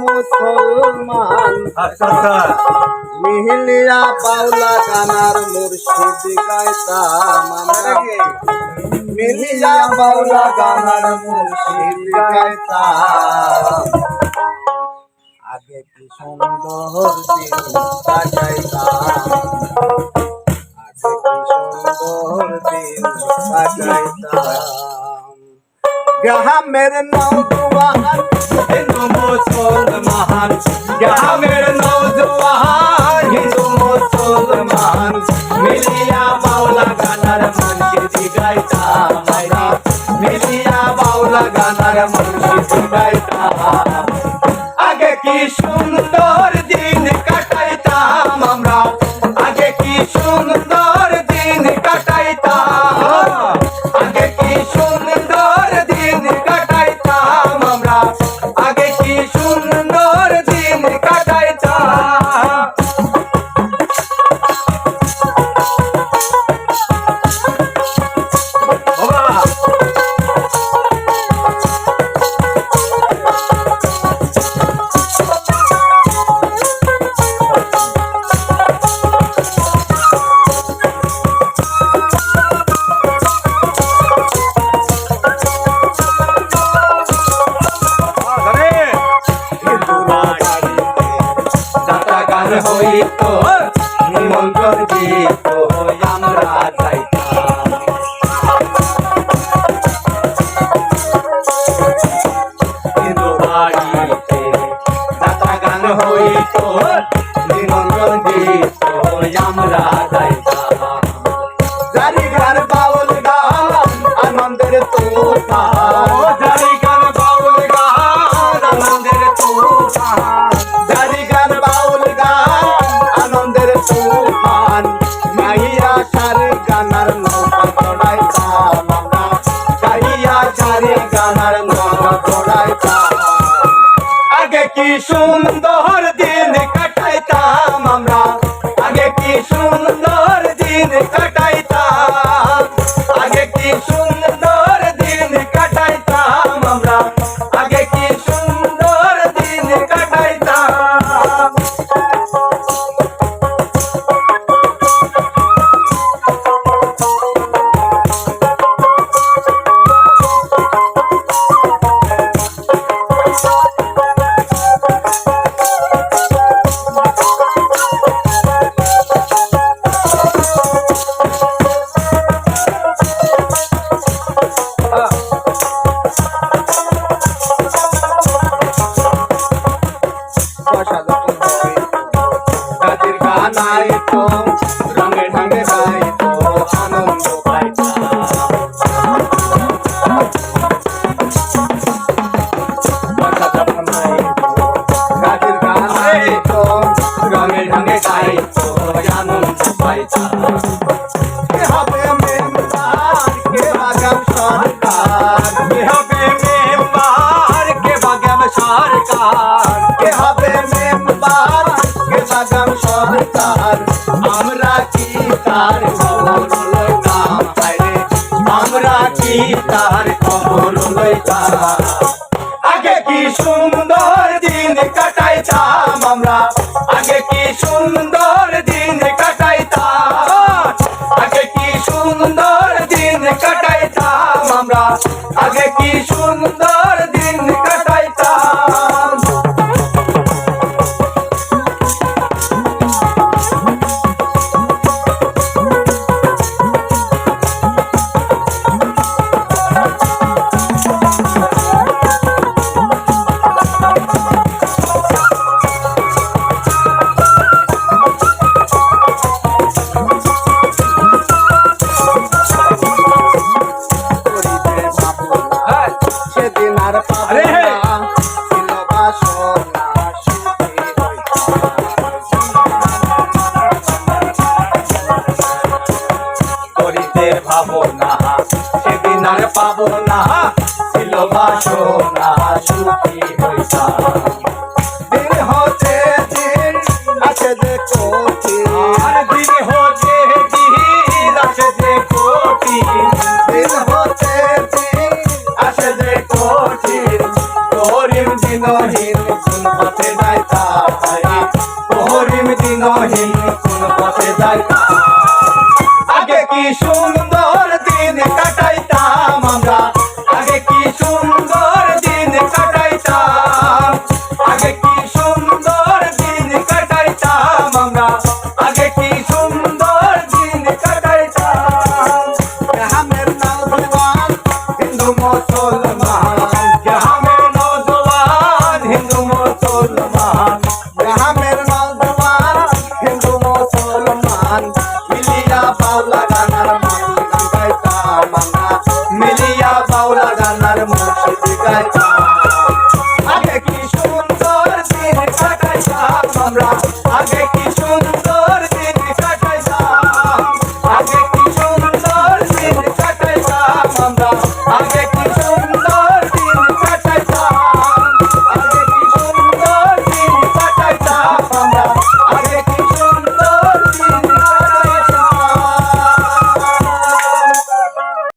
মুসলমান আচ্ছা আচ্ছা। মিহিলিয়া বাউলা গানার মুর্শিদ গায়তা মিহিলিয়া বাউলা গানার মুর্শিদ গায়তা। আগে কি সুন্দর দিন আগে কি সুন্দর দিন কাটাইতাম গ্রামের নৌজওয়ান হিন্দু মুসলমান গ্রামের নৌজওয়ান হিন্দু মুসলমান মিলিয়া বাউলা গানার মনকে জিগাইতা মাইরা মিলিয়া বাউলা গানার মনকে জিগাইতা আগে কি সুন্দর দিন কাটাইতাম গান হইত নিমন্ত্রণ দিত আমরা যাইতাম কিন্তু বাড়িতে যাত্রা গান হইত নিমন্ত্রণ দিত আমরা যাইতাম বাউল গান আনন্দের তুফান জারি গান বাউল গান আনন্দের কি সুন্দর দিন কাটাইতাম গানায় তো রঙে ঢঙে গাইতো আনন্দ পাইতাম গাছের গানায় তো রঙে ঢঙে গাইতো আনন্দ পাইতাম কে হবে মেম্বার কে বাগাম সরকার কে হবে মেম্বার কে বাগাম সরকার কে হবে মেম্বার কে বাগাম সরকার আমরা কি তার কবর লইতা। আগে কি সুন্দর আর পাবো। না সেদিন আর পাবো না ছিল বাসনা সুখী হইতাম হতে দিন আমরা আগে কিছু